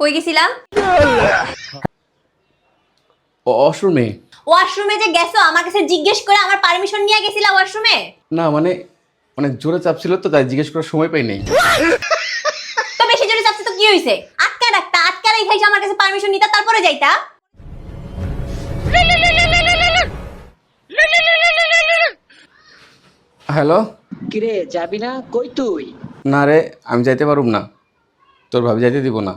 কই গেছিলা অশ্রমে ওয়াশরুমে? যে গেছো আমার কাছে জিজ্ঞেস করে আমার পারমিশন নিয়ে গেছিলা ওয়াশরুমে? না মানে অনেক জোরে চাপ ছিল তো তাই জিজ্ঞেস করার সময় পাই নাই। তো বেশি জোরে চাপছে তো কি হইছে? আটকা রাখতা আটকা আমার কাছে পারমিশন নিতা তারপরে যাইতা? হ্যালো? কিরে যাবি না? কই তুই? না রে আমি যাইতে পারুম না। তোর ভাবি যাইতে দিব না।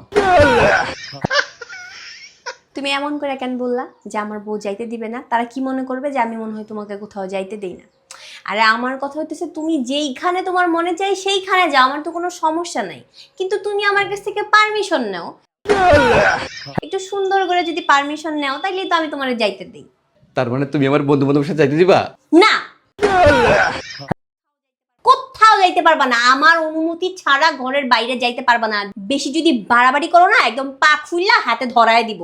তুমি এমন করে কেন বললা যে আমার বউ যাইতে দিবে না? তারা কি মনে করবে যে আমি মনে হয় তোমাকে কোথাও যাইতে দেই না? আরে আমার কথা হইতেছে তুমি যেইখানে তোমার মনে চাই সেইখানে যাও আমার তো কোনো সমস্যা নাই। কিন্তু তুমি আমার কাছ থেকে পারমিশন নাও। একটু সুন্দর করে যদি পারমিশন নাও তাইলে তো আমি তোমার যাইতে দিই। তার মানে তুমি আমার বন্ধু বান্ধবের সাথে যাইতে দিবা? না কোথাও যাইতে পারবা না। আমার অনুমতি ছাড়া ঘরের বাইরে যাইতে পারবা না। বেশি যদি বাড়াবাড়ি করো না একদম পা ফুললা হাতে ধরায় দিব।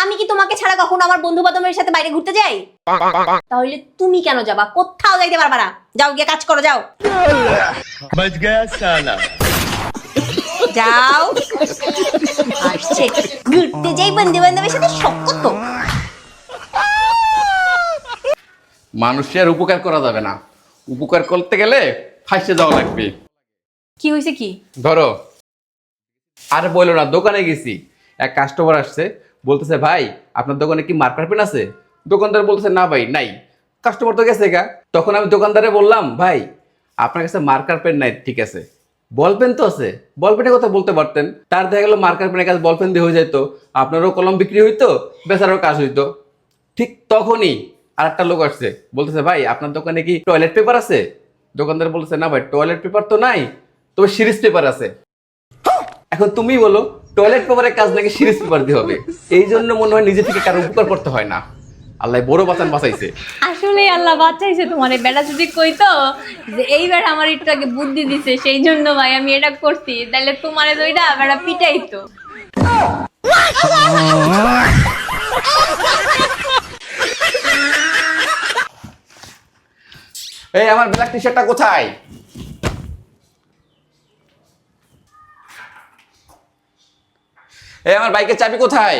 আমি কি তোমাকে ছাড়া কখনো আমার বন্ধু বান্ধবের সাথে বাইরে ঘুরতে যাই? তাহলে তুমি কেন যাবা? কোথাও যাইতে পারবা না। যাও গিয়ে কাজ করো যাও। যাও। আসছে। ঘুরতে যাই বন্ধু বান্ধবের সাথে শক্ত মানুষের উপকার করা যাবে না। উপকার করতে গেলে ফাইসে যাওয়া লাগবে। কি হয়েছে কি? ধরো আর বলল না দোকানে গেছি। এক কাস্টমার আসছে বলতেছে ভাই আপনার দোকানে কি মার্কার পেন আছে? দোকানদার বলতেছে না ভাই নাই। কাস্টমার তো গেছে গা। তখন আমি দোকানদারে বললাম ভাই আপনার কাছে মার্কার পেন নাই ঠিক আছে। বল পেন তো আছে। বল পেনের কথা বলতে পারতেন। তার দেখা গেল মার্কার পেনের কাছে বল পেন দিয়ে হয়ে যেত আপনারও কলম বিক্রি হইতো বেচারও কাজ হইতো। ঠিক তখনই আর একটা লোক আসছে বলতেছে ভাই আপনার দোকানে কি টয়লেট পেপার আছে দোকানদার বলছে না ভাই টয়লেট পেপার তো নাই তবে সিরিজ পেপার আছে এখন তুমি বলো টয়লেট পেপারের কাজ নাকি সিরিজ পেপার দিয়ে হবে এই জন্য মনে হয় নিজে থেকে কারও উপকার করতে হয় না আল্লাহ বড় বাঁচান বাঁচাইছে আসলে আল্লাহ বাঁচাইছে তোমার এই বেটা যদি কইতো যে এইবার আমার একটু আগে বুদ্ধি দিছে সেই জন্য ভাই আমি এটা করছি তাহলে তোমার ওইটা বেটা পিটাইতো এই, আমার ব্ল্যাক টি শার্টটা কোথায়? এই, আমার বাইকের চাবি কোথায়?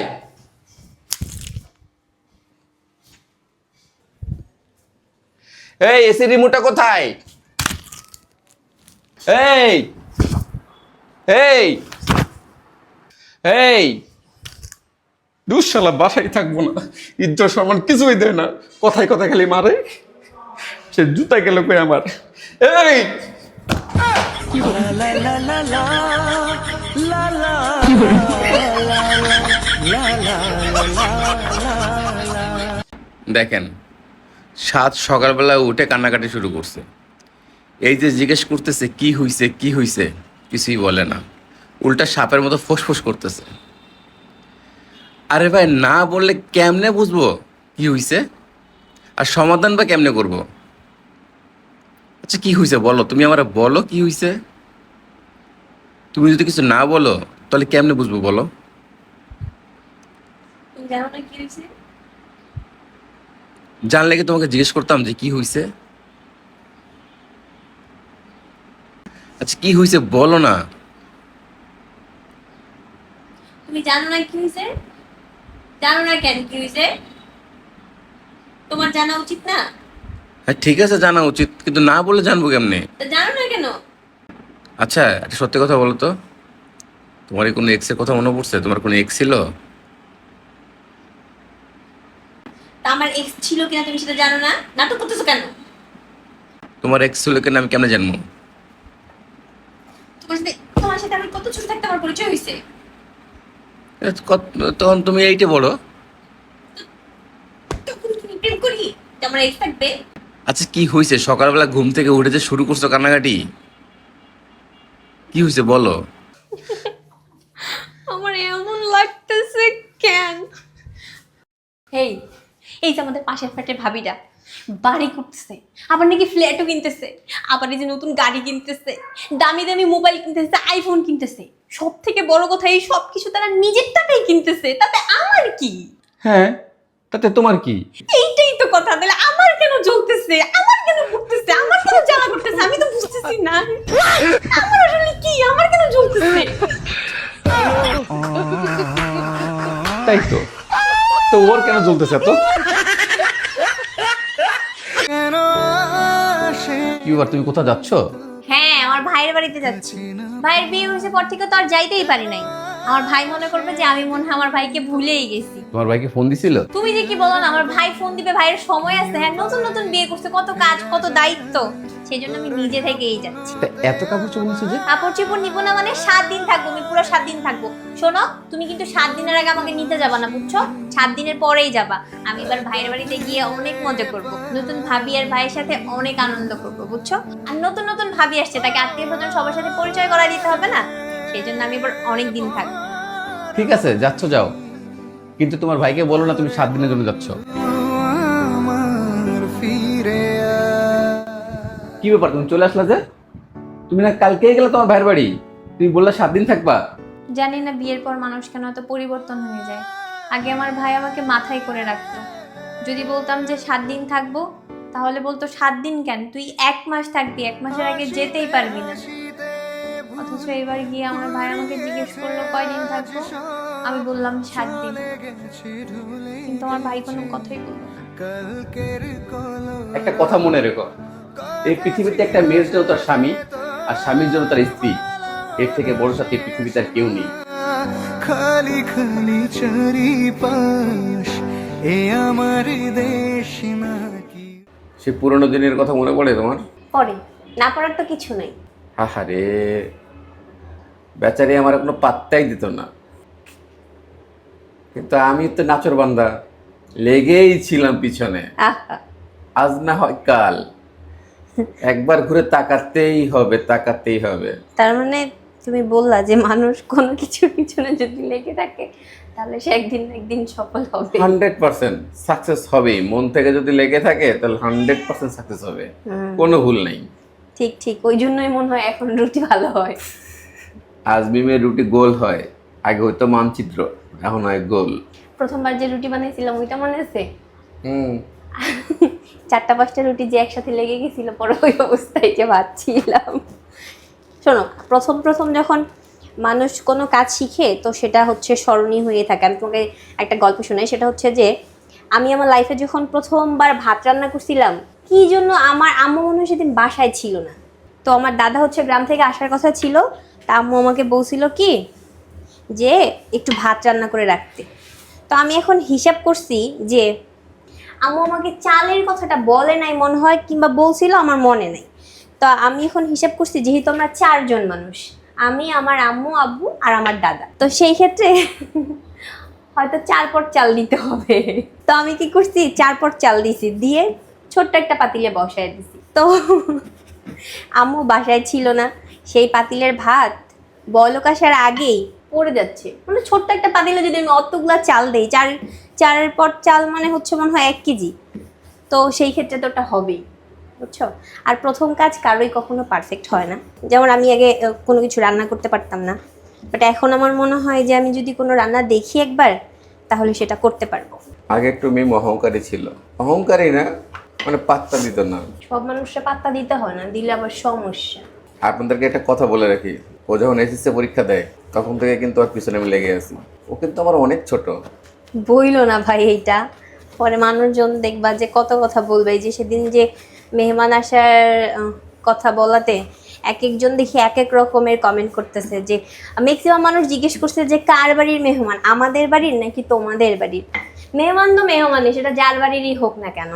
এই, এসি রিমোটটা কোথায়? এই এই এই। দুঃশালা, বাসায় থাকব না। ইজ্জত সম্মান কিছুই দেয় না। কথায় কথায় খালি মারে। সে জুতা গেল কই আমার? দেখেন, সাত সকালবেলা উঠে কান্নাকাটি শুরু করছে। এই যে জিজ্ঞেস করতেছে, কি হইছে কি হইছে, কিছুই বলে না। উল্টা সাপের মতো ফোসফোস করতেছে। আরে ভাই, না বললে কেমনে বুঝব কি হইছে? আর সমাধান বা কেমনে করব? আচ্ছা কি হইছে বলো? তুমি আমার বলো কি হইছে? তুমি যদি কিছু না বলো তাহলে কেমনে বুঝব বলো? হয়েছে জানলে কি তোমাকে জিজ্ঞেস করতাম যে কি হইছে। আচ্ছা কি হইছে বলো না। তুমি জানো না কি হয়েছে জানো না কেন কি হয়েছে তোমার জানা উচিত না? হ্যাঁ ঠিক আছে জানা উচিত কিন্তু না বলে জানব কেমনে? জানো না কেন? আচ্ছা একটা সত্যি কথা বলো তো। তোমার কি কোনো এক্সের কথা মনে পড়ছে? তোমার কোনো এক্স ছিল? তা আমার এক্স ছিল কিনা তুমি সেটা জানো না? নাটক করতেছো কেন? তোমার এক্স ছিল কিনা আমি কেমনে জানব? তোমার সাথে তোমার সাথে আমার কত ছোট থাকতে আমার পরিচয় হয়েছে? এ, কত- তখন তুমি এইটা বলো তখন তুমি প্রেম করি? যে আমার এক্স থাকবে? আচ্ছা কি হয়েছে সকালবেলা ঘুম থেকে উঠে যে শুরু করছ কান্নাকাটি? কি হয়েছে বলো? আমার এমন লাগতেছে কেন? এই এই যে আমাদের পাশের ফ্ল্যাটের ভাবিটা বাড়ি করতেছে আবার নাকি ফ্ল্যাটও কিনতেছে আবার এই যে নতুন গাড়ি কিনতেছে দামি দামি মোবাইল কিনতেছে আইফোন কিনতেছে সব থেকে বড় কথা এই সব কিছু তারা নিজের টাকায় কিনতেছে তাতে আমার কি? হ্যাঁ তাতে তোমার কি এইটাই তো কথা তাহলে আমার কেন জ্বলতেছে আমার কেন করতেছে আমার কেন জ্বালা করতেছে? আমি তো বুঝতেছি না। আমার আসলে কি? আমার কেন জ্বলতেছে? তাই তো। তো ওর কেন জ্বলতেছে এত? কি তুমি কোথাও যাচ্ছ? হ্যাঁ আমার ভাইয়ের বাড়িতে যাচ্ছি। ভাইয়ের বিয়ে হয়েছে পর থেকে তো আর যাইতেই পারি নাই। আমার ভাই মনে করবে যে আমি মনে হয় আমার ভাইকে ভুলেই গেছি। তোমার ভাইকে ফোন দিছিল? তুমি যে কি বলো না আমার ভাই ফোন দিবে ভাইয়ের সময় আছে। হ্যাঁ নতুন নতুন বিয়ে করছে কত কাজ কত দায়িত্ব। সেই জন্য আমি নিজে থেকেই যাচ্ছি। তা এত কাপড় চোপড় নিছো যে? কাপড় চোপড় নিবো না মানে সাত দিন থাকব আমি পুরো সাত দিন থাকব। শোনো তুমি কিন্তু সাত দিনের আগে আমাকে নিতে যাবা না বুঝছ? সাত দিনের পরেই যাবা। আমি এবার ভাইয়ের বাড়িতে গিয়ে অনেক মজা করব। নতুন ভাবি আর ভাইয়ের সাথে অনেক আনন্দ করব বুঝছ? আর নতুন নতুন ভাবি আসছে তাকে আত্মীয় স্বজন সবার সাথে পরিচয় করা দিতে হবে না? সেই জন্য আমি এবার অনেক দিন থাকব। ঠিক আছে যাচ্ছ যাও। কিন্তু তোমার ভাইকে বলো না তুমি সাত দিনের জন্য যাচ্ছ। কি ব্যাপার তুমি চলে আসলা যে? তুমি না কালকেই গেলে তোমার ভাইয়ের বাড়ি। তুমি বললে সাত দিন থাকবা। জানি না বিয়ের পর মানুষ কেন এত পরিবর্তন হয়ে যায়। আগে আমার ভাই আমাকে মাথায় করে রাখতো। যদি বলতাম যে সাত দিন থাকব তাহলে বলতো সাত দিন কেন? তুই এক মাস থাকবি এক মাসের আগে যেতেই পারবি না। অথচ এবার গিয়ে আমার ভাই আমাকে জিজ্ঞেস করল কয়দিন থাকব? আমি বললাম সাত দিন। কিন্তু আমার ভাই কোনো কথাই বলল না। একটা কথা মনে রেখো। এই পৃথিবীতে একটা মেয়ের জন্য তার স্বামী আর স্বামীর জন্য তার স্ত্রী এর থেকে বড় সাথে পৃথিবীতে আর কেউ নেই। খালি খালি চারি পাশ এ আমার দেশ নাকি? সে পুরোনো দিনের কথা মনে পড়ে তোমার? পরে না পড়ার তো কিছু নাই। আহারে বেচারি আমার কোনো পাত্তাই দিত না। কিন্তু আমি তো নাচর বান্দা লেগেই ছিলাম পিছনে। আজ না হয় কাল। একবার ঘুরে তাকাতেই হবে তাকাতেই হবে। তার মানে তুমি বললা যে মানুষ কোনো কিছুর পিছনে যদি লেগে থাকে তাহলে সে একদিন একদিন সফল হবে। হান্ড্রেড পার্সেন্ট সাকসেস হবেই। মন থেকে যদি লেগে থাকে তাহলে হান্ড্রেড পার্সেন্ট সাকসেস হবে। কোনো ভুল নেই। ঠিক ঠিক। ওই জন্যই মনে হয় এখন রুটি ভালো হয়। আজ মিমের রুটি গোল হয়। আগে হয়তো মানচিত্র এখন হয় গোল। প্রথমবার যে রুটি বানাইছিলাম ওইটা মনে আছে? হুম। চারটা পাঁচটা রুটি যে একসাথে লেগে গেছিল পরে ওই অবস্থায় যে ভাবছিলাম শোনো প্রথম প্রথম যখন মানুষ কোনো কাজ শিখে তো সেটা হচ্ছে স্মরণীয় হয়ে থাকে। আমি তোমাকে একটা গল্প শোনাই সেটা হচ্ছে যে আমি আমার লাইফে যখন প্রথমবার ভাত রান্না করছিলাম কি জন্য আমার আম্মু মনে হয় সেদিন বাসায় ছিল না? তো আমার দাদা হচ্ছে গ্রাম থেকে আসার কথা ছিল তা আম্মু আমাকে বলছিল কি? যে একটু ভাত রান্না করে রাখতে। তো আমি এখন হিসাব করছি যে আম্মু আমাকে চালের কথাটা বলে নাই মনে হয় কিংবা বলছিল আমার মনে নাই। তো আমি এখন হিসাব করছি যেহেতু আমরা চারজন মানুষ, আমি, আমার আম্মু, আব্বু আর আমার দাদা। তো সেই ক্ষেত্রে হয়তো চার পট চাল দিতে হবে। তো আমি কি করছি? চার পট চাল দিছি, দিয়ে ছোট্ট একটা পাতিলে বসায় দিছি। তো আম্মু বাসায় ছিল না। সেই পাতিলের ভাত বলক আসার আগেই পড়ে যাচ্ছে। মানে ছোট্ট একটা পাতিলে যদি আমি অতগুলা চাল দেই চার চারের পর চাল মানে হচ্ছে মনে হয় এক কেজি। তো সেই ক্ষেত্রে তো ওটা হবেই বুঝছ? আর প্রথম কাজ কারোই কখনো পারফেক্ট হয় না। যেমন আমি আগে কোনো কিছু রান্না করতে পারতাম না। বাট এখন আমার মনে হয় যে আমি যদি কোনো রান্না দেখি একবার তাহলে সেটা করতে পারব। আগে একটু মিম অহংকারী ছিল। অহংকারী না মানে পাত্তা দিত না। সব মানুষরা পাত্তা দিতে হয় না দিলে আবার সমস্যা। আপনাদেরকে একটা কথা বলে রাখি, ও যখন এসএসসি পরীক্ষা দেয়, তখন থেকে কিন্তু ওর পিছনে আমি লেগে আছি। ও কিন্তু আমার অনেক ছোট। বইলো না ভাই এইটা। পরে মানুষজন দেখবা যে কত কথা বলবে যে সেদিন যে মেহমান আসার কথা বলাতে এক একজন দেখি এক এক রকমের কমেন্ট করতেছে যে ম্যাক্সিমাম মানুষ জিজ্ঞেস করছে যে, কার বাড়ির মেহমান? আমাদের বাড়ির নাকি তোমাদের বাড়ির? মেহমান তো মেহমানই, সেটা যার বাড়িরই হোক না কেন।